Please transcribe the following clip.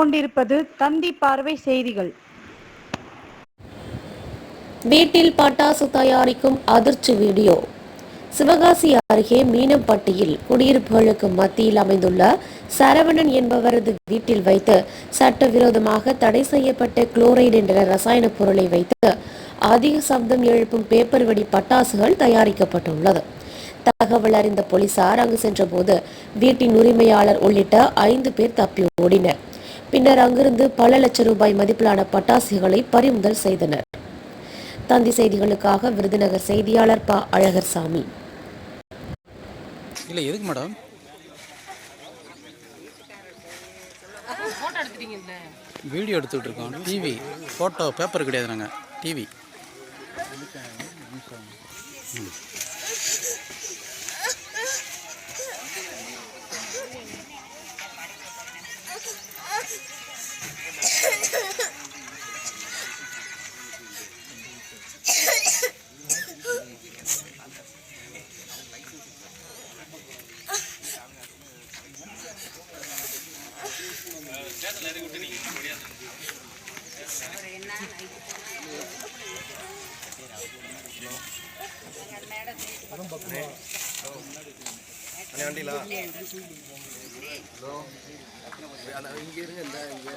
கொண்டிருப்பது தந்தி பார்வை செய்திகள். வீட்டில் பட்டாசு தயாரிக்கும் அதிர்ச்சி வீடியோ. சிவகாசி அருகே மீனம்பட்டியில் குடியிருப்புகளுக்கு மத்தியில் அமைந்துள்ள சரவணன் என்பவரது வீட்டில் வைத்து சட்டவிரோதமாக தடை செய்யப்பட்ட குளோரைடு என்ற ரசாயன பொருளை வைத்து அதிக சப்தம் எழுப்பும் பேப்பர் வெடி பட்டாசுகள் தயாரிக்கப்பட்டுள்ளது. தகவல் அறிந்த போலீசார் அங்கு சென்றபோது வீட்டின் உரிமையாளர் உள்ளிட்ட ஐந்து பேர் தப்பி ஓடினர். பின்னர் அங்கிருந்து பல லட்சம் ரூபாய் மதிப்பிலான பட்டாசுகளை பறிமுதல் செய்தனர். தந்தி செய்திகளுக்காக விருதுநகர் செய்தியாளர் ப. அழகர் சாமி இல்லை எதுக்கு மேடம்? வீடியோ எடுத்துக்கிட்டு இருக்கோம் டிவி ஃபோட்டோ பேப்பர் கிடையாது நாங்கள் டிவி அண்ணே வண்டிலா ஹலோ இங்கே இருங்க இந்த இங்கே.